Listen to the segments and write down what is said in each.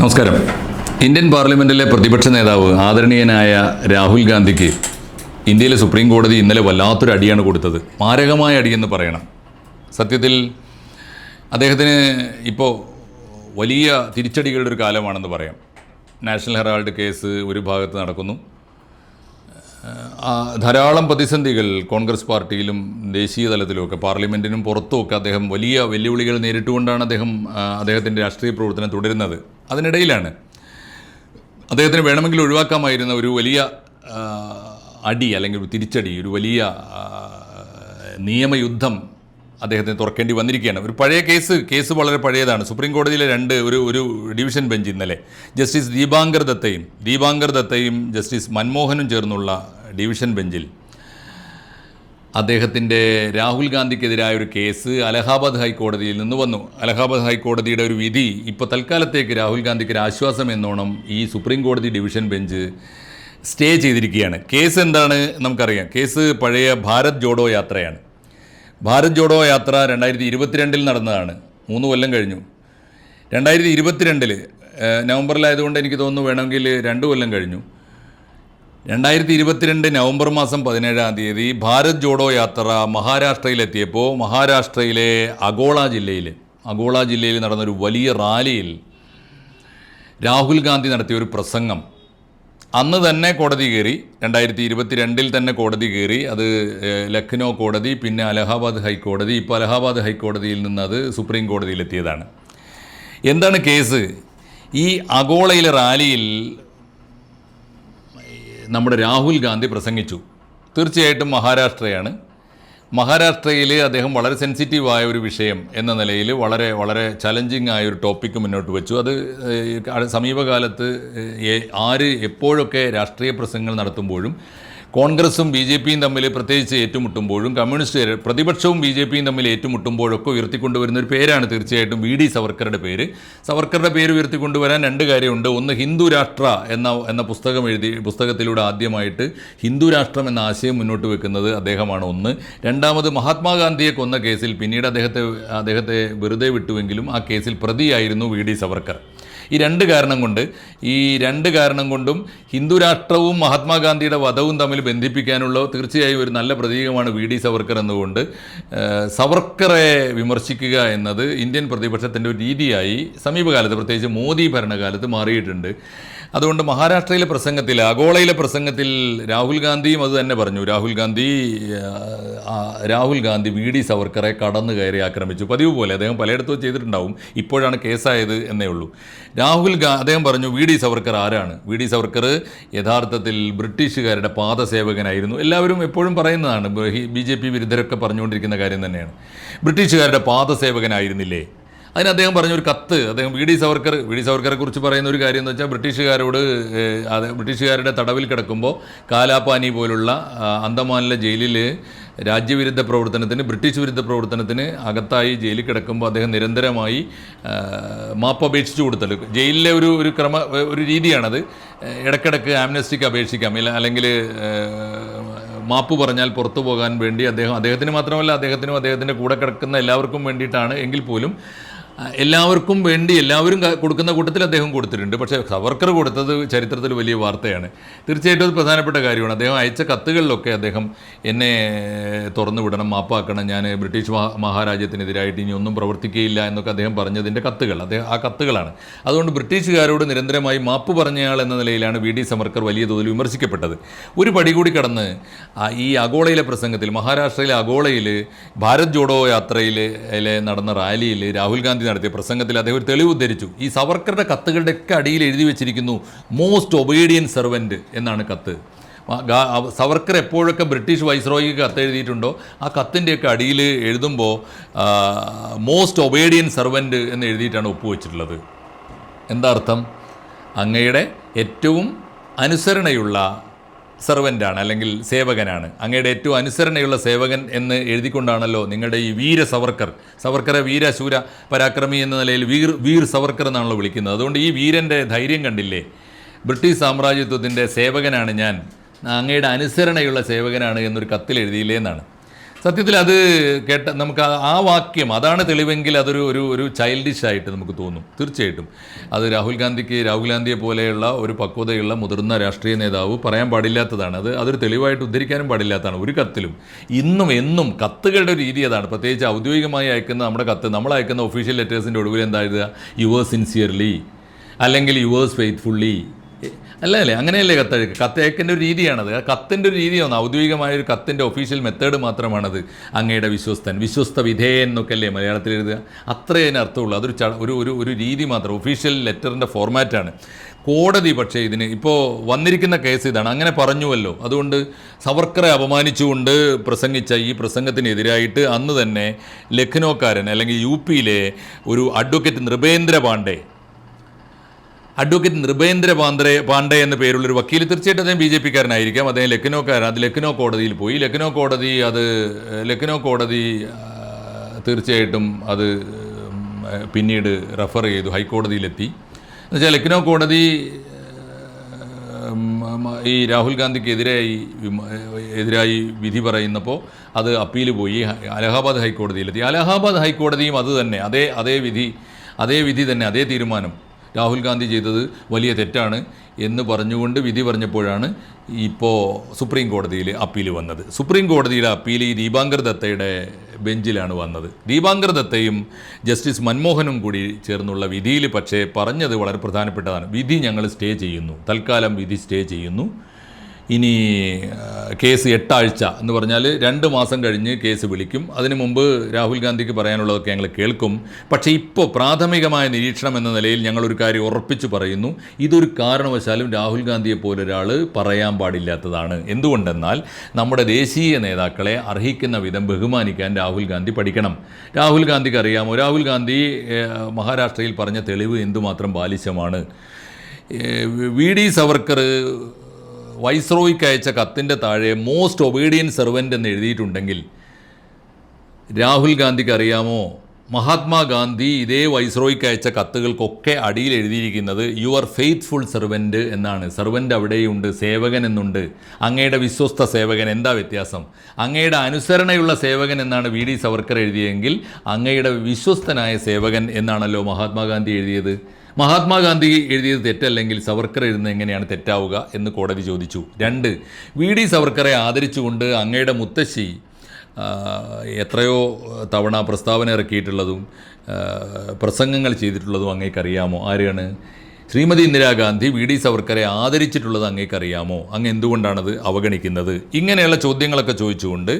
നമസ്കാരം. ഇന്ത്യൻ പാർലമെന്റിലെ പ്രതിപക്ഷ നേതാവ് ആദരണീയനായ രാഹുൽ ഗാന്ധിക്ക് ഇന്ത്യയിലെ സുപ്രീം കോടതി ഇന്നലെ വല്ലാത്തൊരു അടിയാണ് കൊടുത്തത്. മാരകമായ അടിയെന്ന് പറയണം. സത്യത്തിൽ അദ്ദേഹത്തിന് ഇപ്പോൾ വലിയ തിരിച്ചടികളുടെ ഒരു കാലമാണെന്ന് പറയാം. നാഷണൽ ഹെറാൾഡ് കേസ് ഒരു ഭാഗത്ത് നടക്കുന്നു. ധാരാളം പ്രതിസന്ധികൾ കോൺഗ്രസ് പാർട്ടിയിലും ദേശീയ തലത്തിലുമൊക്കെ പാർലമെന്റിനും പുറത്തുമൊക്കെ അദ്ദേഹം വലിയ വെല്ലുവിളികൾ നേരിട്ടുകൊണ്ടാണ് അദ്ദേഹം അദ്ദേഹത്തിന്റെ രാഷ്ട്രീയ പ്രവർത്തനം തുടരുന്നത്. അതിനിടയിലാണ്. അദ്ദേഹത്തിന് വേണമെങ്കിൽ ഒഴിവാക്കാമായിരുന്ന ഒരു വലിയ അടി അല്ലെങ്കിൽ ഒരു തിരിച്ചടി ഒരു വലിയ നിയമയുദ്ധം അദ്ദേഹത്തിന് തുറക്കേണ്ടി വന്നിരിക്കുകയാണ്. ഒരു പഴയ കേസ് കേസ് വളരെ പഴയതാണ്. സുപ്രീം കോടതിയിലെ രണ്ട് ഒരു ഒരു ഡിവിഷൻ ബെഞ്ച് ഇന്നലെ ജസ്റ്റിസ് ദീപാങ്കർ ദത്തയും ദീപാങ്കർ ദത്തയും ജസ്റ്റിസ് മൻമോഹനും ചേർന്നുള്ള ഡിവിഷൻ ബെഞ്ചിൽ അദ്ദേഹത്തിന്റെ രാഹുൽ ഗാന്ധിക്കെതിരായ ഒരു കേസ് അലഹാബാദ് ഹൈക്കോടതിയിൽ നിന്ന് വന്നു. അലഹാബാദ് ഹൈക്കോടതിയുടെ ഒരു വിധി ഇപ്പോൾ തൽക്കാലത്തേക്ക് രാഹുൽ ഗാന്ധിക്ക് ഒരു ആശ്വാസം എന്നോണം ഈ സുപ്രീം കോടതി ഡിവിഷൻ ബെഞ്ച് സ്റ്റേ ചെയ്തിരിക്കുകയാണ്. കേസ് എന്താണ് നമുക്കറിയാം. കേസ് പഴയ ഭാരത് ജോഡോ യാത്രയാണ്. ഭാരത് ജോഡോ യാത്ര രണ്ടായിരത്തി ഇരുപത്തിരണ്ടിൽ നടന്നതാണ്. മൂന്ന് കൊല്ലം കഴിഞ്ഞു. രണ്ടായിരത്തി ഇരുപത്തിരണ്ടിൽ നവംബറിലായതുകൊണ്ട് എനിക്ക് തോന്നുന്നു വേണമെങ്കിൽ രണ്ട് കൊല്ലം കഴിഞ്ഞു. രണ്ടായിരത്തി ഇരുപത്തിരണ്ട് നവംബർ മാസം പതിനേഴാം തീയതി ഭാരത് ജോഡോ യാത്ര മഹാരാഷ്ട്രയിലെത്തിയപ്പോൾ മഹാരാഷ്ട്രയിലെ അഗോള ജില്ലയിൽ അഗോള ജില്ലയിൽ നടന്നൊരു വലിയ റാലിയിൽ രാഹുൽ ഗാന്ധി നടത്തിയ ഒരു പ്രസംഗം. അന്ന് തന്നെ കോടതി കയറി രണ്ടായിരത്തി ഇരുപത്തിരണ്ടിൽ തന്നെ കോടതി കയറി അത് ലക്നോ കോടതി പിന്നെ അലഹാബാദ് ഹൈക്കോടതി ഇപ്പോൾ അലഹാബാദ് ഹൈക്കോടതിയിൽ നിന്ന് അത് സുപ്രീം കോടതിയിലെത്തിയതാണ്. എന്താണ് കേസ്? ഈ അഗോളയിലെ റാലിയിൽ നമ്മുടെ രാഹുൽ ഗാന്ധി പ്രസംഗിച്ചു. തീർച്ചയായിട്ടും മഹാരാഷ്ട്രയാണ്. മഹാരാഷ്ട്രയിൽ അദ്ദേഹം വളരെ സെൻസിറ്റീവായ ഒരു വിഷയം എന്ന നിലയിൽ വളരെ വളരെ ചലഞ്ചിങ് ആയ ഒരു ടോപ്പിക്ക് മുന്നോട്ട് വെച്ചു. അത് സമീപകാലത്ത് ആര് എപ്പോഴൊക്കെ രാഷ്ട്രീയ പ്രസംഗങ്ങൾ നടത്തുമ്പോഴും കോൺഗ്രസും ബി ജെ പിയും തമ്മിൽ പ്രത്യേകിച്ച് ഏറ്റുമുട്ടുമ്പോഴും കമ്മ്യൂണിസ്റ്റ് പ്രതിപക്ഷവും ബി ജെ പിയും തമ്മിൽ ഏറ്റുമുട്ടുമ്പോഴൊക്കെ ഉയർത്തിക്കൊണ്ടുവരുന്ന ഒരു പേരാണ് തീർച്ചയായിട്ടും വി ഡി സവർക്കറുടെ പേര്. സവർക്കറുടെ പേര് ഉയർത്തിക്കൊണ്ടുവരാൻ രണ്ട് കാര്യമുണ്ട്. ഒന്ന് ഹിന്ദു രാഷ്ട്ര എന്ന എന്ന പുസ്തകം എഴുതി പുസ്തകത്തിലൂടെ ആദ്യമായിട്ട് ഹിന്ദു രാഷ്ട്രം എന്ന ആശയം മുന്നോട്ട് വെക്കുന്നത് അദ്ദേഹമാണ് ഒന്ന്. രണ്ടാമത് മഹാത്മാഗാന്ധിയെ കൊന്ന കേസിൽ പിന്നീട് അദ്ദേഹത്തെ അദ്ദേഹത്തെ വെറുതെ വിട്ടുവെങ്കിലും ആ കേസിൽ പ്രതിയായിരുന്നു വി ഡി സവർക്കർ. ഈ രണ്ട് കാരണം കൊണ്ട് ഈ രണ്ട് കാരണം കൊണ്ടും ഹിന്ദു രാഷ്ട്രവും മഹാത്മാഗാന്ധിയുടെ വധവും തമ്മിൽ ബന്ധിപ്പിക്കാനുള്ള തീർച്ചയായും ഒരു നല്ല പ്രതീകമാണ് വി ഡി സവർക്കർ എന്നുകൊണ്ട്. സവർക്കറെ വിമർശിക്കുക എന്നത് ഇന്ത്യൻ പ്രതിപക്ഷത്തിന്റെ ഒരു രീതിയായി സമീപകാലത്ത് പ്രത്യേകിച്ച് മോദി ഭരണകാലത്ത് മാറിയിട്ടുണ്ട്. അതുകൊണ്ട് മഹാരാഷ്ട്രയിലെ പ്രസംഗത്തിൽ ആഗോളയിലെ പ്രസംഗത്തിൽ രാഹുൽ ഗാന്ധിയും അത് തന്നെ പറഞ്ഞു. രാഹുൽ ഗാന്ധി രാഹുൽ ഗാന്ധി വി ഡി സവർക്കറെ കടന്നു കയറി ആക്രമിച്ചു. പതിവ് പോലെ അദ്ദേഹം പലയിടത്തും ചെയ്തിട്ടുണ്ടാവും. ഇപ്പോഴാണ് കേസായത് എന്നേ ഉള്ളൂ. രാഹുൽ ഗാ അദ്ദേഹം പറഞ്ഞു വി ഡി സവർക്കർ ആരാണ്? വി ഡി സവർക്കർ യഥാർത്ഥത്തിൽ ബ്രിട്ടീഷുകാരുടെ പാദസേവകനായിരുന്നു. എല്ലാവരും എപ്പോഴും പറയുന്നതാണ് ബി ജെ പി വിരുദ്ധരൊക്കെ പറഞ്ഞുകൊണ്ടിരിക്കുന്ന കാര്യം തന്നെയാണ്. ബ്രിട്ടീഷുകാരുടെ പാദസേവകനായിരുന്നില്ലേ? അതിന് അദ്ദേഹം പറഞ്ഞ ഒരു കത്ത് അദ്ദേഹം V D Savarkar V D സവർക്കറെ കുറിച്ച് പറയുന്ന ഒരു കാര്യം എന്ന് വെച്ചാൽ ബ്രിട്ടീഷുകാരോട് ബ്രിട്ടീഷുകാരുടെ തടവിൽ കിടക്കുമ്പോൾ കാലാപാനി പോലുള്ള അന്തമാനിലെ ജയിലിൽ രാജ്യവിരുദ്ധ പ്രവർത്തനത്തിന് ബ്രിട്ടീഷ് വിരുദ്ധ പ്രവർത്തനത്തിന് അകത്തായി ജയിലിൽ കിടക്കുമ്പോൾ അദ്ദേഹം നിരന്തരമായി ആ, മാപ്പ് അപേക്ഷിച്ചു കൊടുത്തല്ലോ ജയിലിലെ ഒരു ഒരു ക്രമ ഒരു രീതിയാണത്. ഇടക്കിടക്ക് ആംനസ്റ്റിക്ക് അപേക്ഷിക്കാം. ഇല്ല അല്ലെങ്കിൽ മാപ്പ് പറഞ്ഞാൽ പുറത്തു പോകാൻ വേണ്ടി അദ്ദേഹം അദ്ദേഹത്തിന് മാത്രമല്ല അദ്ദേഹത്തിനും അദ്ദേഹത്തിന്റെ കൂടെ കിടക്കുന്ന എല്ലാവർക്കും വേണ്ടിയിട്ടാണ് എങ്കിൽ പോലും എല്ലാവർക്കും വേണ്ടി എല്ലാവരും കൊടുക്കുന്ന കൂട്ടത്തിൽ അദ്ദേഹം കൊടുത്തിട്ടുണ്ട്. പക്ഷേ സവർക്കർ കൊടുത്തത് ചരിത്രത്തിൽ വലിയ വാർത്തയാണ്. തീർച്ചയായിട്ടും അത് പ്രധാനപ്പെട്ട കാര്യമാണ്. അദ്ദേഹം അയച്ച കത്തുകളിലൊക്കെ അദ്ദേഹം എന്നെ തുറന്നു വിടണം മാപ്പാക്കണം. ഞാൻ ബ്രിട്ടീഷ് മഹാ മഹാരാജ്യത്തിനെതിരായിട്ട് ഇനി ഒന്നും പ്രവർത്തിക്കുകയില്ല എന്നൊക്കെ അദ്ദേഹം പറഞ്ഞതിന്റെ കത്തുകൾ. അദ്ദേഹം ആ കത്തുകളാണ്. അതുകൊണ്ട് ബ്രിട്ടീഷുകാരോട് നിരന്തരമായി മാപ്പ് പറഞ്ഞയാൾ എന്ന നിലയിലാണ് വി ഡി സമർക്കർ വലിയ തോതിൽ വിമർശിക്കപ്പെട്ടത്. ഒരു പടി കൂടി കടന്ന് ഈ അഗോളയിലെ പ്രസംഗത്തിൽ മഹാരാഷ്ട്രയിലെ അഗോളയിൽ ഭാരത് ജോഡോ യാത്രയിൽ നടന്ന റാലിയിൽ രാഹുൽ ഗാന്ധി നടത്തിയ പ്രസംഗത്തിൽ അദ്ദേഹം ഒരു തെളിവ് ഉദ്ധരിച്ചു. ഈ സവർക്കറുടെ കത്തുകളുടെയൊക്കെ അടിയിൽ എഴുതി വെച്ചിരിക്കുന്നു മോസ്റ്റ് ഒബീഡിയൻ സെർവന്റ് എന്നാണ് കത്ത്. സവർക്കർ എപ്പോഴൊക്കെ ബ്രിട്ടീഷ് വൈസ്രോയിക്ക് കത്ത് എഴുതിയിട്ടുണ്ടോ ആ കത്തിന്റെയൊക്കെ അടിയിൽ എഴുതുമ്പോൾ മോസ്റ്റ് ഒബേഡിയൻ സെർവന്റ് എന്ന് എഴുതിയിട്ടാണ് ഒപ്പുവെച്ചിട്ടുള്ളത്. എന്താ അർത്ഥം? അങ്ങയുടെ ഏറ്റവും അനുസരണയുള്ള സെർവന്റാണ് അല്ലെങ്കിൽ സേവകനാണ്. അങ്ങയുടെ ഏറ്റവും അനുസരണയുള്ള സേവകൻ എന്ന് എഴുതിക്കൊണ്ടാണല്ലോ നിങ്ങളുടെ ഈ വീര സവർക്കർ. സവർക്കറെ വീര ശൂര പരാക്രമി എന്ന നിലയിൽ വീർ വീർ സവർക്കർ എന്നാണല്ലോ വിളിക്കുന്നത്. അതുകൊണ്ട് ഈ വീരന്റെ ധൈര്യം കണ്ടില്ലേ? ബ്രിട്ടീഷ് സാമ്രാജ്യത്വത്തിന്റെ സേവകനാണ് ഞാൻ. അങ്ങയുടെ അനുസരണയുള്ള സേവകനാണ് എന്നൊരു കത്തിൽ എഴുതിയില്ലേ എന്നാണ്. സത്യത്തിൽ അത് കേട്ട നമുക്ക് ആ- വാക്യം അതാണ് തെളിവെങ്കിൽ അതൊരു ഒരു ഒരു ചൈൽഡിഷ് ആയിട്ട് നമുക്ക് തോന്നും. തീർച്ചയായിട്ടും. അത് രാഹുൽ ഗാന്ധിക്ക് രാഹുൽ ഗാന്ധിയെ പോലെയുള്ള ഒരു പക്വതയുള്ള മുതിർന്ന രാഷ്ട്രീയ നേതാവ് പറയാൻ പാടില്ലാത്തതാണ്. അത് അതൊരു തെളിവായിട്ട് ഉദ്ധരിക്കാനും പാടില്ലാത്തതാണ്. ഒരു കത്തിലും. ഇന്നും എന്നും കത്തുകളുടെ ഒരു രീതി അതാണ്. പ്രത്യേകിച്ച് ഔദ്യോഗികമായി അയക്കുന്ന നമ്മുടെ കത്ത് നമ്മൾ അയക്കുന്ന ഒഫീഷ്യൽ ലെറ്റേഴ്സിന്റെ ഒടുവിൽ എന്താ യുവേഴ്സ് സിൻസിയർലി അല്ലെങ്കിൽ യുവേഴ്സ് ഫെയ്ത്ത്ഫുള്ളി അല്ല അല്ലേ അങ്ങനെയല്ലേ കത്തഴക്ക് കത്തയക്കിന്റെ ഒരു രീതിയാണത്. ആ കത്തിന്റെ ഒരു രീതിയാണ്. ഔദ്യോഗികമായ ഒരു കത്തിന്റെ ഒഫീഷ്യൽ മെത്തേഡ് മാത്രമാണത് അങ്ങയുടെ വിശ്വസ്തൻ. വിശ്വസ്ത വിധേയൻ എന്നൊക്കെ അല്ലേ മലയാളത്തിൽ എഴുതുക? അത്രേ അതിന് അർത്ഥമുള്ളൂ. അതൊരു ഒരു ഒരു ഒരു രീതി മാത്രം. ഒഫീഷ്യൽ ലെറ്ററിന്റെ ഫോർമാറ്റാണ് കോടതി പക്ഷേ ഇതിന് ഇപ്പോൾ വന്നിരിക്കുന്ന കേസ് ഇതാണ്. അങ്ങനെ പറഞ്ഞുവല്ലോ. അതുകൊണ്ട് സവർക്കറെ അപമാനിച്ചുകൊണ്ട് പ്രസംഗിച്ച ഈ പ്രസംഗത്തിനെതിരായിട്ട് അന്ന് തന്നെ ലഖ്നൗക്കാരൻ അല്ലെങ്കിൽ യു പിയിലെ ഒരു അഡ്വക്കേറ്റ് നൃപേന്ദ്ര പാണ്ഡെ അഡ്വക്കേറ്റ് നൃപേന്ദ്ര പാണ്ഡെ പാണ്ഡെ എന്ന പേരുള്ളൊരു വക്കീൽ തീർച്ചയായിട്ടും അദ്ദേഹം ബി ജെ പിക്കാരനായിരിക്കാം. അദ്ദേഹം ലക്നൗക്കാരൻ അത് ലക്നൗ കോടതിയിൽ പോയി. ലക്നൗ കോടതി അത് ലക്നൗ കോടതി തീർച്ചയായിട്ടും അത് പിന്നീട് റഫർ ചെയ്തു ഹൈക്കോടതിയിലെത്തി. എന്നുവെച്ചാൽ ലക്നൗ കോടതി ഈ രാഹുൽ ഗാന്ധിക്കെതിരായി എതിരായി വിധി പറയുന്നപ്പോൾ അത് അപ്പീൽ പോയി അലഹാബാദ് ഹൈക്കോടതിയിലെത്തി. അലഹാബാദ് ഹൈക്കോടതിയും അത് തന്നെ അതേ അതേ വിധി അതേ വിധി തന്നെ അതേ തീരുമാനം. രാഹുൽ ഗാന്ധി ചെയ്തത് വലിയ തെറ്റാണ് എന്ന് പറഞ്ഞുകൊണ്ട് വിധി പറഞ്ഞപ്പോഴാണ് ഇപ്പോൾ സുപ്രീം കോടതിയിൽ അപ്പീൽ വന്നത്. സുപ്രീം കോടതിയിലെ അപ്പീൽ ഈ ദീപാങ്കർ ദത്തയുടെ ബെഞ്ചിലാണ് വന്നത്. ദീപാങ്കർ ദത്തയും ജസ്റ്റിസ് മൻമോഹനും കൂടി ചേർന്നുള്ള വിധിയിൽ പക്ഷേ പറഞ്ഞത് വളരെ പ്രധാനപ്പെട്ടതാണ്. വിധി ഞങ്ങൾ സ്റ്റേ ചെയ്യുന്നു. തൽക്കാലം വിധി സ്റ്റേ ചെയ്യുന്നു. ഇനി കേസ് എട്ടാഴ്ച എന്ന് പറഞ്ഞാൽ രണ്ട് മാസം കഴിഞ്ഞ് കേസ് വിളിക്കും. അതിനു മുമ്പ് രാഹുൽ ഗാന്ധിക്ക് പറയാനുള്ളതൊക്കെ ഞങ്ങൾ കേൾക്കും. പക്ഷേ ഇപ്പോൾ പ്രാഥമികമായ നിരീക്ഷണം എന്ന നിലയിൽ ഞങ്ങളൊരു കാര്യം ഉറപ്പിച്ച് പറയുന്നു. ഇതൊരു കാരണവശാലും രാഹുൽ ഗാന്ധിയെ പോലൊരാൾ പറയാൻ പാടില്ലാത്തതാണ്. എന്തുകൊണ്ടെന്നാൽ നമ്മുടെ ദേശീയ നേതാക്കളെ അർഹിക്കുന്ന വിധം ബഹുമാനിക്കാൻ രാഹുൽ ഗാന്ധി പഠിക്കണം. രാഹുൽ ഗാന്ധിക്ക് അറിയാമോ? രാഹുൽ ഗാന്ധി മഹാരാഷ്ട്രയിൽ പറഞ്ഞ തെളിവ് എന്തുമാത്രം ബാലിശമാണ്? വി ഡി സവർക്കർ വൈസ്രോയ്ക്ക് അയച്ച കത്തിന്റെ താഴെ മോസ്റ്റ് ഒബീഡിയൻ സെർവന്റ് എന്ന് എഴുതിയിട്ടുണ്ടെങ്കിൽ രാഹുൽ ഗാന്ധിക്ക് അറിയാമോ? മഹാത്മാഗാന്ധി ഇതേ വൈസ്രോയ്ക്ക് അയച്ച കത്തുകൾക്കൊക്കെ അടിയിൽ എഴുതിയിരിക്കുന്നത് യുവർ ഫെയ്ത്ത്ഫുൾ സെർവന്റ് എന്നാണ്. സെർവന്റ് അവിടെയുണ്ട് സേവകൻ എന്നുണ്ട്. അങ്ങയുടെ വിശ്വസ്ത സേവകൻ എന്താ വ്യത്യാസം? അങ്ങയുടെ അനുസരണയുള്ള സേവകൻ എന്നാണ് വി ഡി സവർക്കർ എഴുതിയെങ്കിൽ അങ്ങയുടെ വിശ്വസ്തനായ സേവകൻ എന്നാണല്ലോ മഹാത്മാഗാന്ധി എഴുതിയത്. മഹാത്മാഗാന്ധി എഴുതിയത് തെറ്റല്ലെങ്കിൽ സവർക്കർ എഴുതുന്നത് എങ്ങനെയാണ് തെറ്റാവുക എന്ന് കോടതി ചോദിച്ചു. രണ്ട് വി ഡി സവർക്കറെ ആദരിച്ചുകൊണ്ട് അങ്ങയുടെ മുത്തശ്ശി എത്രയോ തവണ പ്രസ്താവന ഇറക്കിയിട്ടുള്ളതും പ്രസംഗങ്ങൾ ചെയ്തിട്ടുള്ളതും അങ്ങേക്കറിയാമോ ആരാണ് ശ്രീമതി ഇന്ദിരാഗാന്ധി വി ഡി സവർക്കറെ ആദരിച്ചിട്ടുള്ളത് അങ്ങേക്കറിയാമോ? അങ്ങ് എന്തുകൊണ്ടാണത് അവഗണിക്കുന്നത്? ഇങ്ങനെയുള്ള ചോദ്യങ്ങളൊക്കെ ചോദിച്ചുകൊണ്ട്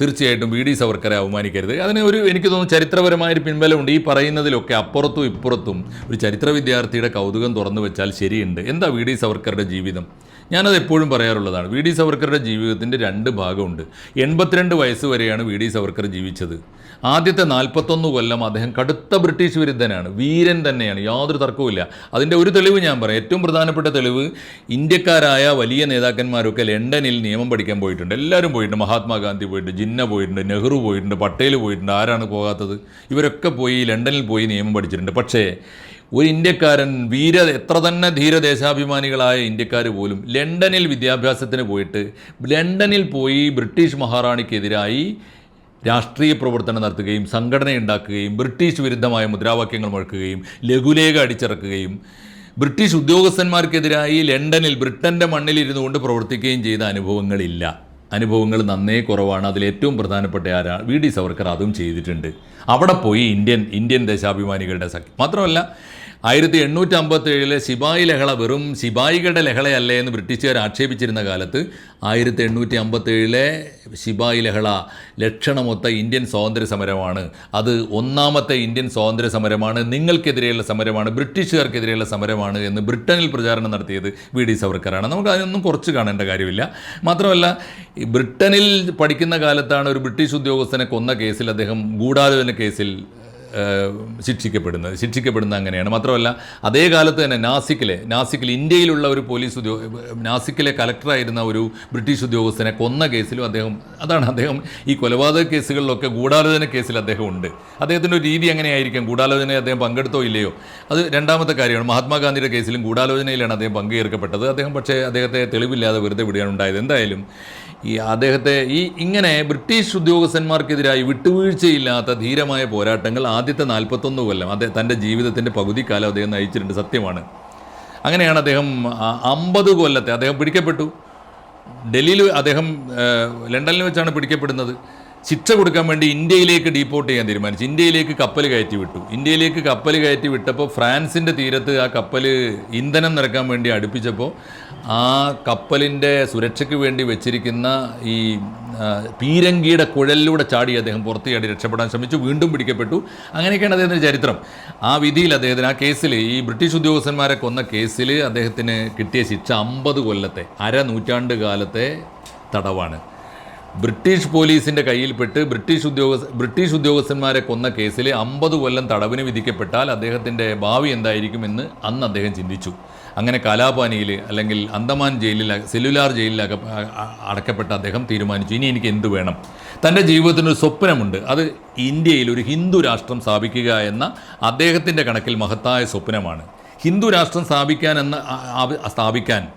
തീർച്ചയായിട്ടും വി ഡി സവർക്കറെ അവമാനിക്കരുത് അതിന് ഒരു എനിക്ക് തോന്നുന്നു ചരിത്രപരമായൊരു പിൻബലമുണ്ട്. ഈ പറയുന്നതിലൊക്കെ അപ്പുറത്തും ഇപ്പുറത്തും ഒരു ചരിത്ര വിദ്യാർത്ഥിയുടെ കൗതുകം തുറന്നു വെച്ചാൽ ശരിയുണ്ട്. എന്താ വി ഡി സവർക്കറുടെ ജീവിതം? ഞാനത് എപ്പോഴും പറയാറുള്ളതാണ്. വി ഡി സവർക്കറുടെ ജീവിതത്തിന്റെ രണ്ട് ഭാഗമുണ്ട്. എൺപത്തിരണ്ട് വയസ്സ് വരെയാണ് വി ഡി സവർക്കർ ജീവിച്ചത്. ആദ്യത്തെ നാൽപ്പത്തൊന്ന് കൊല്ലം അദ്ദേഹം കടുത്ത ബ്രിട്ടീഷ് വിരുദ്ധനാണ്. വീരൻ തന്നെയാണ്. യാതൊരു തർക്കവുമില്ല. അതിന്റെ ഒരു തെളിവ് ഞാൻ പറയാം. ഏറ്റവും പ്രധാനപ്പെട്ട തെളിവ് ഇന്ത്യക്കാരായ വലിയ നേതാക്കന്മാരൊക്കെ ലണ്ടനിൽ നിയമം പഠിക്കാൻ പോയിട്ടുണ്ട്. എല്ലാവരും പോയിട്ടുണ്ട്. മഹാത്മാഗാന്ധി പോയിട്ടുണ്ട് ജിന്ന പോയിട്ടുണ്ട് നെഹ്റു പോയിട്ടുണ്ട് പട്ടേൽ പോയിട്ടുണ്ട്. ആരാണ് പോകാത്തത്? ഇവരൊക്കെ പോയി ലണ്ടനിൽ പോയി നിയമം പഠിച്ചിട്ടുണ്ട്. പക്ഷേ ഒരു ഇന്ത്യക്കാരൻ വീര എത്ര തന്നെ ധീരദേശാഭിമാനികളായ ഇന്ത്യക്കാർ പോലും ലണ്ടനിൽ വിദ്യാഭ്യാസത്തിന് പോയിട്ട് ലണ്ടനിൽ പോയി ബ്രിട്ടീഷ് മഹാറാണിക്കെതിരായി രാഷ്ട്രീയ പ്രവർത്തനം നടത്തുകയും സംഘടന ഉണ്ടാക്കുകയും ബ്രിട്ടീഷ് വിരുദ്ധമായ മുദ്രാവാക്യങ്ങൾ മുഴക്കുകയും ലഘുലേഖ അടിച്ചിറക്കുകയും ബ്രിട്ടീഷ് ഉദ്യോഗസ്ഥന്മാർക്കെതിരായി ലണ്ടനിൽ ബ്രിട്ടന്റെ മണ്ണിലിരുന്നു കൊണ്ട് പ്രവർത്തിക്കുകയും ചെയ്ത അനുഭവങ്ങളില്ല. അനുഭവങ്ങൾ നന്നേ കുറവാണ്. അതിൽ ഏറ്റവും പ്രധാനപ്പെട്ട ആരാ? വി. ഡി. സവർക്കർ അതും ചെയ്തിട്ടുണ്ട്. അവിടെ പോയി ഇന്ത്യൻ ഇന്ത്യൻ ദേശാഭിമാനികളുടെ സഖ്യം. മാത്രമല്ല ആയിരത്തി എണ്ണൂറ്റി അമ്പത്തി ഏഴിലെ ശിപായി ലഹള വെറും ശിപായികളുടെ ലഹളയല്ലേ എന്ന് ബ്രിട്ടീഷുകാർ ആക്ഷേപിച്ചിരുന്ന കാലത്ത് ആയിരത്തി എണ്ണൂറ്റി അമ്പത്തി ഏഴിലെ ശിപായി ലഹള ലക്ഷണമൊത്ത ഇന്ത്യൻ സ്വാതന്ത്ര്യ സമരമാണ് അത് ഒന്നാമത്തെ ഇന്ത്യൻ സ്വാതന്ത്ര്യ സമരമാണ് നിങ്ങൾക്കെതിരെയുള്ള സമരമാണ്. ബ്രിട്ടീഷുകാർക്കെതിരെയുള്ള സമരമാണ് എന്ന് ബ്രിട്ടനിൽ പ്രചാരണം നടത്തിയത് വി ഡി സവർക്കറാണ്. നമുക്ക് അതിനൊന്നും കുറച്ച് കാണേണ്ട കാര്യമില്ല. മാത്രമല്ല ബ്രിട്ടനിൽ പഠിക്കുന്ന കാലത്താണ് ഒരു ബ്രിട്ടീഷ് ഉദ്യോഗസ്ഥനെ കൊന്ന കേസിൽ അദ്ദേഹം ഗൂഢാലോചന കേസിൽ ശിക്ഷിക്കപ്പെടുന്നത്. ശിക്ഷിക്കപ്പെടുന്നത് അങ്ങനെയാണ്. മാത്രമല്ല അതേ കാലത്ത് തന്നെ നാസിക്കിലെ നാസിക്കിൽ ഇന്ത്യയിലുള്ള ഒരു പോലീസ് ഉദ്യോഗ നാസിക്കിലെ കലക്ടറായിരുന്ന ഒരു ബ്രിട്ടീഷ് ഉദ്യോഗസ്ഥനെ കൊന്ന കേസിലും അദ്ദേഹം അതാണ് അദ്ദേഹം ഈ കൊലപാതക കേസുകളിലൊക്കെ ഗൂഢാലോചന കേസിൽ അദ്ദേഹം ഉണ്ട്. അദ്ദേഹത്തിന്റെ ഒരു രീതി എങ്ങനെയായിരിക്കും? ഗൂഢാലോചനയിൽ അദ്ദേഹം പങ്കെടുത്തോ ഇല്ലയോ? അത് രണ്ടാമത്തെ കാര്യമാണ്. മഹാത്മാഗാന്ധിയുടെ കേസിലും ഗൂഢാലോചനയിലാണ് അദ്ദേഹം പങ്കുചേർക്കപ്പെട്ടത് അദ്ദേഹം പക്ഷേ അദ്ദേഹത്തെ തെളിവില്ലാതെ വെറുതെ വിടുകയാണ് ഉണ്ടായത്. എന്തായാലും ഈ അദ്ദേഹത്തെ ഈ ഇങ്ങനെ ബ്രിട്ടീഷ് ഉദ്യോഗസ്ഥന്മാർക്കെതിരായി വിട്ടുവീഴ്ചയില്ലാത്ത ധീരമായ പോരാട്ടങ്ങൾ ആദ്യത്തെ നാൽപ്പത്തൊന്ന് കൊല്ലം അദ്ദേഹം തന്റെ ജീവിതത്തിന്റെ പകുതി കാലം അദ്ദേഹം നയിച്ചിട്ടുണ്ട് സത്യമാണ്. അങ്ങനെയാണ് അദ്ദേഹം അമ്പത് കൊല്ലത്തെ അദ്ദേഹം പിടിക്കപ്പെട്ടു. ഡൽഹിയിൽ അദ്ദേഹം ലണ്ടനിൽ വെച്ചാണ് പിടിക്കപ്പെടുന്നത്. ശിക്ഷ കൊടുക്കാൻ വേണ്ടി ഇന്ത്യയിലേക്ക് ഡീപ്പോർട്ട് ചെയ്യാൻ തീരുമാനിച്ചു. ഇന്ത്യയിലേക്ക് കപ്പൽ കയറ്റി വിട്ടു. ഇന്ത്യയിലേക്ക് കപ്പൽ കയറ്റി വിട്ടപ്പോൾ ഫ്രാൻസിന്റെ തീരത്ത് ആ കപ്പൽ ഇന്ധനം നിറക്കാൻ വേണ്ടി അടുപ്പിച്ചപ്പോൾ ആ കപ്പലിന്റെ സുരക്ഷയ്ക്ക് വേണ്ടി വെച്ചിരിക്കുന്ന ഈ പീരങ്കിയുടെ കുഴലിലൂടെ ചാടി അദ്ദേഹം പുറത്ത് ചാടി രക്ഷപ്പെടാൻ ശ്രമിച്ചു വീണ്ടും പിടിക്കപ്പെട്ടു. അങ്ങനെയൊക്കെയാണ് അദ്ദേഹത്തിന്റെ ചരിത്രം. ആ വിധിയിൽ അദ്ദേഹത്തിന് ആ കേസിൽ ഈ ബ്രിട്ടീഷ് ഉദ്യോഗസ്ഥന്മാരെ കൊന്ന കേസിൽ അദ്ദേഹത്തിന് കിട്ടിയ ശിക്ഷ അമ്പത് കൊല്ലത്തെ അര നൂറ്റാണ്ട് കാലത്തെ തടവാണ്. ബ്രിട്ടീഷ് പോലീസിന്റെ കയ്യിൽപ്പെട്ട് ബ്രിട്ടീഷ് ഉദ്യോഗ ബ്രിട്ടീഷ് ഉദ്യോഗസ്ഥന്മാരെ കൊന്ന കേസിൽ അമ്പത് കൊല്ലം തടവിന് വിധിക്കപ്പെട്ടാൽ അദ്ദേഹത്തിന്റെ ഭാവി എന്തായിരിക്കുമെന്ന് അന്ന് അദ്ദേഹം ചിന്തിച്ചു. അങ്ങനെ കലാപാനിയിൽ അല്ലെങ്കിൽ അന്തമാൻ ജയിലിൽ സെല്ലുലാർ ജയിലിൽ അടക്കപ്പെട്ട അദ്ദേഹം തീരുമാനിച്ചു. ഇനി എനിക്ക് എന്ത് വേണം? തന്റെ ജീവിതത്തിനൊരു സ്വപ്നമുണ്ട്. അത് ഇന്ത്യയിൽ ഒരു ഹിന്ദു രാഷ്ട്രം സ്ഥാപിക്കുക എന്ന അദ്ദേഹത്തിന്റെ കണക്കിൽ മഹത്തായ സ്വപ്നമാണ്. ഹിന്ദു രാഷ്ട്രം സ്ഥാപിക്കാൻ എന്ന സ്ഥാപിക്കാൻ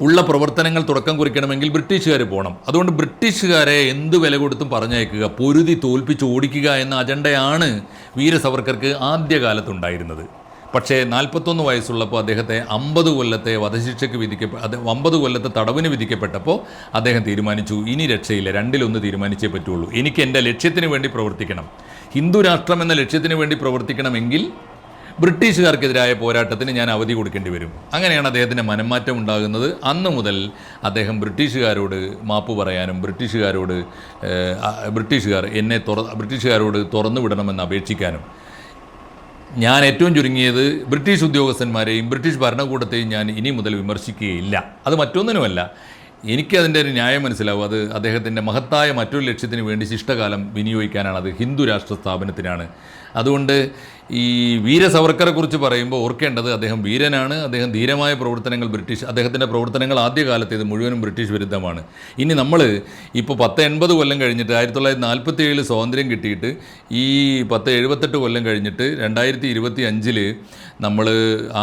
ഉള്ള പ്രവർത്തനങ്ങൾ തുടക്കം കുറിക്കണമെങ്കിൽ ബ്രിട്ടീഷുകാർ പോകണം. അതുകൊണ്ട് ബ്രിട്ടീഷുകാരെ എന്ത് വില കൊടുത്തും പറഞ്ഞയക്കുക പൊരുതി തോൽപ്പിച്ച് ഓടിക്കുക എന്ന അജണ്ടയാണ് വീര സവർക്കർക്ക് ആദ്യകാലത്തുണ്ടായിരുന്നത്. പക്ഷേ നാൽപ്പത്തൊന്ന് വയസ്സുള്ളപ്പോൾ അദ്ദേഹത്തെ അമ്പത് കൊല്ലത്തെ വധശിക്ഷയ്ക്ക് വിധിക്കപ്പെ അത് അമ്പത് കൊല്ലത്തെ തടവിന് വിധിക്കപ്പെട്ടപ്പോൾ അദ്ദേഹം തീരുമാനിച്ചു. ഇനി രക്ഷയില്ല. രണ്ടിലൊന്ന് തീരുമാനിച്ചേ പറ്റുള്ളൂ. എനിക്ക് എന്റെ ലക്ഷ്യത്തിന് വേണ്ടി പ്രവർത്തിക്കണം. ഹിന്ദു രാഷ്ട്രം എന്ന ലക്ഷ്യത്തിന് വേണ്ടി പ്രവർത്തിക്കണമെങ്കിൽ ബ്രിട്ടീഷുകാർക്കെതിരായ പോരാട്ടത്തിന് ഞാൻ അവധി കൊടുക്കേണ്ടി വരും. അങ്ങനെയാണ് അദ്ദേഹത്തിന്റെ മനംമാറ്റം ഉണ്ടാകുന്നത്. അന്ന് മുതൽ അദ്ദേഹം ബ്രിട്ടീഷുകാരോട് മാപ്പ് പറയാനും ബ്രിട്ടീഷുകാരോട് ബ്രിട്ടീഷുകാർ എന്നെ തുറ ബ്രിട്ടീഷുകാരോട് തുറന്നു വിടണമെന്ന് അപേക്ഷിക്കാനും ഞാൻ ഏറ്റവും ചുരുങ്ങിയത് ബ്രിട്ടീഷ് ഉദ്യോഗസ്ഥന്മാരെയും ബ്രിട്ടീഷ് ഭരണകൂടത്തെയും ഞാൻ ഇനി മുതൽ വിമർശിക്കുകയില്ല. അത് മറ്റൊന്നിനുമല്ല എനിക്കതിന്റെ ഒരു ന്യായം മനസ്സിലാവും. അത് അദ്ദേഹത്തിന്റെ മഹത്തായ മറ്റൊരു ലക്ഷ്യത്തിന് വേണ്ടി ശിഷ്ടകാലം വിനിയോഗിക്കാനാണ്. അത് ഹിന്ദു രാഷ്ട്ര സ്ഥാപനത്തിനാണ്. അതുകൊണ്ട് ഈ വീര സവർക്കറെ കുറിച്ച് പറയുമ്പോൾ ഓർക്കേണ്ടത് അദ്ദേഹം വീരനാണ് അദ്ദേഹം ധീരമായ പ്രവർത്തനങ്ങൾ ബ്രിട്ടീഷ് അദ്ദേഹത്തിന്റെ പ്രവർത്തനങ്ങൾ ആദ്യകാലത്ത് ഇത് മുഴുവനും ബ്രിട്ടീഷ് വിരുദ്ധമാണ്. ഇനി നമ്മൾ ഇപ്പോൾ പത്ത് എൺപത് കൊല്ലം കഴിഞ്ഞിട്ട് ആയിരത്തി തൊള്ളായിരത്തി നാൽപ്പത്തി ഏഴിൽ സ്വാതന്ത്ര്യം കിട്ടിയിട്ട് ഈ പത്ത് എഴുപത്തെട്ട് കൊല്ലം കഴിഞ്ഞിട്ട് രണ്ടായിരത്തി ഇരുപത്തി അഞ്ചിൽ നമ്മൾ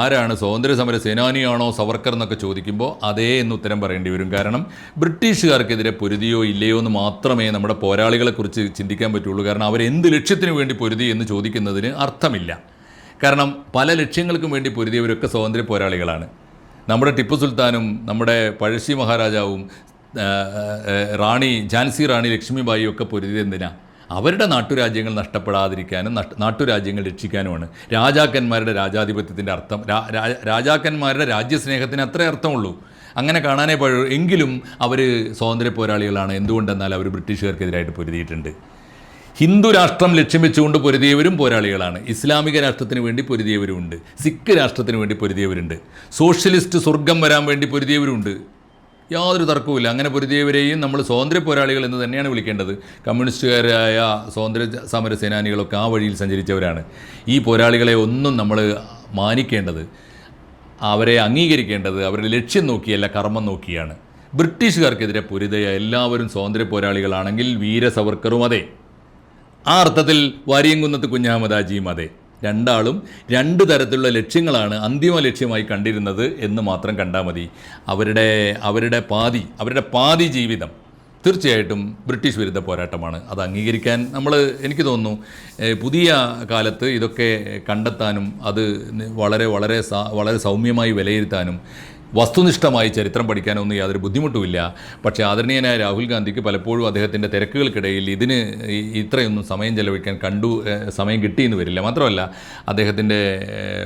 ആരാണ് സ്വാതന്ത്ര്യ സമര സേനാനിയാണോ സവർക്കർ എന്നൊക്കെ ചോദിക്കുമ്പോൾ അതേ എന്ന് ഉത്തരം പറയേണ്ടി വരും. കാരണം ബ്രിട്ടീഷുകാർക്കെതിരെ പൊരുതിയോ ഇല്ലയോ എന്ന് മാത്രമേ നമ്മുടെ പോരാളികളെക്കുറിച്ച് ചിന്തിക്കാൻ പറ്റുള്ളൂ. കാരണം അവരെന്ത് ലക്ഷ്യത്തിന് വേണ്ടി പൊരുതി എന്ന് ചോദിക്കുന്നതിന് അർത്ഥമില്ല കാരണം പല ലക്ഷ്യങ്ങൾക്കും വേണ്ടി പൊരുതിയവരൊക്കെ സ്വാതന്ത്ര്യ പോരാളികളാണ്. നമ്മുടെ ടിപ്പു സുൽത്താനും നമ്മുടെ പഴശ്ശി മഹാരാജാവും റാണി ഝാൻസി റാണി ലക്ഷ്മിബായിയും ഒക്കെ പൊരുതിയത് എന്തിനാ? അവരുടെ നാട്ടുരാജ്യങ്ങൾ നഷ്ടപ്പെടാതിരിക്കാനും നഷ്ട നാട്ടുരാജ്യങ്ങൾ രക്ഷിക്കാനുമാണ്. രാജാക്കന്മാരുടെ രാജാധിപത്യത്തിന്റെ അർത്ഥം രാജാക്കന്മാരുടെ രാജ്യസ്നേഹത്തിന് അത്രേ അർത്ഥമുള്ളൂ. അങ്ങനെ കാണാനേ പഴു എങ്കിലും അവർ സ്വാതന്ത്ര്യ പോരാളികളാണ്. എന്തുകൊണ്ടെന്നാൽ അവർ ബ്രിട്ടീഷുകാർക്കെതിരായിട്ട് പൊരുതിയിട്ടുണ്ട്. ഹിന്ദു രാഷ്ട്രം ലക്ഷ്യം വെച്ചുകൊണ്ട് പൊരുതിയവരും പോരാളികളാണ്. ഇസ്ലാമിക രാഷ്ട്രത്തിന് വേണ്ടി പൊരുതിയവരുമുണ്ട്. സിഖ് രാഷ്ട്രത്തിന് വേണ്ടി പൊരുതിയവരുണ്ട്. സോഷ്യലിസ്റ്റ് സ്വർഗം വരാൻ വേണ്ടി പൊരുതിയവരുണ്ട് യാതൊരു തർക്കവുമില്ല. അങ്ങനെ പൊരുതിയവരെയും നമ്മൾ സ്വാതന്ത്ര്യ പോരാളികൾ എന്ന് തന്നെയാണ് വിളിക്കേണ്ടത്. കമ്മ്യൂണിസ്റ്റുകാരായ സ്വാതന്ത്ര്യ സമര സേനാനികളൊക്കെ ആ വഴിയിൽ സഞ്ചരിച്ചവരാണ്. ഈ പോരാളികളെ ഒന്നും നമ്മൾ മാനിക്കേണ്ടത് അവരെ അംഗീകരിക്കേണ്ടത് അവരുടെ ലക്ഷ്യം നോക്കിയല്ല കർമ്മം നോക്കിയാണ്. ബ്രിട്ടീഷുകാർക്കെതിരെ പൊരുതയ എല്ലാവരും സ്വാതന്ത്ര്യ പോരാളികളാണെങ്കിൽ വീരസവർക്കറും അതെ. ആ അർത്ഥത്തിൽ വാരിയംകുന്നത്ത് കുഞ്ഞാമദാജിയും അതെ. രണ്ടാളും രണ്ട് തരത്തിലുള്ള ലക്ഷ്യങ്ങളാണ് അന്തിമ ലക്ഷ്യമായി കണ്ടിരുന്നത് എന്ന് മാത്രം കണ്ടാൽ മതി. അവരുടെ അവരുടെ പാതി അവരുടെ പാതി ജീവിതം തീർച്ചയായിട്ടും ബ്രിട്ടീഷ് വിരുദ്ധ പോരാട്ടമാണ്. അത് അംഗീകരിക്കാൻ നമ്മൾ എനിക്ക് തോന്നുന്നു പുതിയ കാലത്ത് ഇതൊക്കെ കണ്ടെത്താനും അത് വളരെ വളരെ വളരെ സൗമ്യമായി വിലയിരുത്താനും വസ്തുനിഷ്ഠമായി ചരിത്രം പഠിക്കാനൊന്നും യാതൊരു ബുദ്ധിമുട്ടുമില്ല. പക്ഷേ ആദരണീയനായ രാഹുൽ ഗാന്ധിക്ക് പലപ്പോഴും അദ്ദേഹത്തിന്റെ തിരക്കുകൾക്കിടയിൽ ഇതിന് ഇത്രയൊന്നും സമയം ചെലവഴിക്കാൻ കണ്ടു സമയം കിട്ടിയെന്ന് വരില്ല. മാത്രമല്ല അദ്ദേഹത്തിന്റെ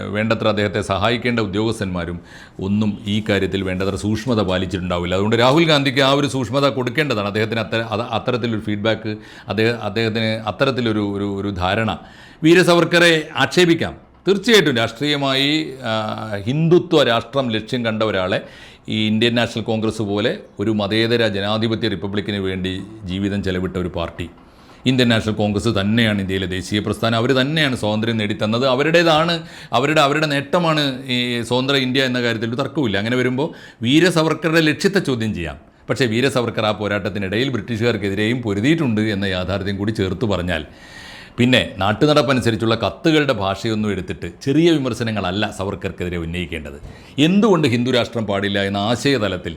വേണ്ടത്ര അദ്ദേഹത്തെ സഹായിക്കേണ്ട ഉദ്യോഗസ്ഥന്മാരും ഒന്നും ഈ കാര്യത്തിൽ വേണ്ടത്ര സൂക്ഷ്മത പാലിച്ചിട്ടുണ്ടാവില്ല. അതുകൊണ്ട് രാഹുൽ ഗാന്ധിക്ക് ആ ഒരു സൂക്ഷ്മത കൊടുക്കേണ്ടതാണ്. അദ്ദേഹത്തിന് അത്തര അത് അത്തരത്തിലൊരു ഫീഡ്ബാക്ക് അദ്ദേഹം അദ്ദേഹത്തിന് അത്തരത്തിലൊരു ഒരു ഒരു ധാരണ. വീര സവർക്കറെ ആക്ഷേപിക്കാം. തീർച്ചയായിട്ടും രാഷ്ട്രീയമായി ഹിന്ദുത്വ രാഷ്ട്രം ലക്ഷ്യം കണ്ട ഒരാളെ ഈ ഇന്ത്യൻ നാഷണൽ കോൺഗ്രസ് പോലെ ഒരു മതേതര ജനാധിപത്യ റിപ്പബ്ലിക്കിന് വേണ്ടി ജീവിതം ചെലവിട്ട ഒരു പാർട്ടി. ഇന്ത്യൻ നാഷണൽ കോൺഗ്രസ് തന്നെയാണ് ഇന്ത്യയിലെ ദേശീയ പ്രസ്ഥാനം. അവർ തന്നെയാണ് സ്വാതന്ത്ര്യം നേടിത്തന്നത്. അവരുടേതാണ് അവരുടെ അവരുടെ നേട്ടമാണ് ഈ സ്വതന്ത്ര ഇന്ത്യ എന്ന കാര്യത്തിൽ തർക്കമില്ല അങ്ങനെ വരുമ്പോൾ വീരസവർക്കറുടെ ലക്ഷ്യത്തെ ചോദ്യം ചെയ്യാം. പക്ഷേ വീര സവർക്കർ ആ പോരാട്ടത്തിനിടയിൽ ബ്രിട്ടീഷുകാർക്കെതിരെയും പൊരുതിയിട്ടുണ്ട് എന്ന യാഥാർത്ഥ്യം കൂടി ചേർത്ത് പറഞ്ഞാൽ പിന്നെ നാട്ടുനടപ്പനുസരിച്ചുള്ള കത്തുകളുടെ ഭാഷയൊന്നും എടുത്തിട്ട് ചെറിയ വിമർശനങ്ങളല്ല സവർക്കർക്കെതിരെ ഉന്നയിക്കേണ്ടത്. എന്തുകൊണ്ട് ഹിന്ദു രാഷ്ട്രം പാടില്ല എന്ന ആശയതലത്തിൽ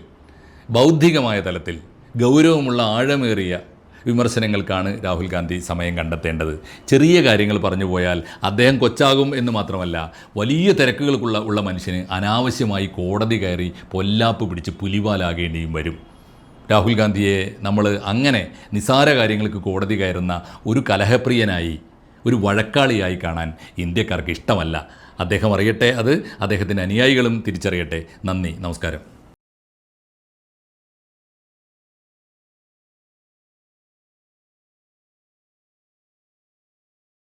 ബൗദ്ധികമായ തലത്തിൽ ഗൗരവമുള്ള ആഴമേറിയ വിമർശനങ്ങൾക്കാണ് രാഹുൽ ഗാന്ധി സമയം കണ്ടെത്തേണ്ടത്. ചെറിയ കാര്യങ്ങൾ പറഞ്ഞു പോയാൽ അദ്ദേഹം കൊച്ചാകും എന്ന് മാത്രമല്ല വലിയ തിരക്കുകൾക്കുള്ള ഉള്ള മനുഷ്യന് അനാവശ്യമായി കോടതി കയറി പൊല്ലാപ്പ് പിടിച്ച് പുലിവാലാകേണ്ടിയും വരും. രാഹുൽ ഗാന്ധിയെ നമ്മൾ അങ്ങനെ നിസാര കാര്യങ്ങൾക്ക് കോടതി കയറുന്ന ഒരു കലഹപ്രിയനായി ഒരു വഴക്കാളിയായി കാണാൻ ഇന്ത്യക്കാർക്ക് ഇഷ്ടമല്ല. അദ്ദേഹം അറിയട്ടെ അത് അദ്ദേഹത്തിന്റെ അനുയായികളും തിരിച്ചറിയട്ടെ. നന്ദി നമസ്കാരം.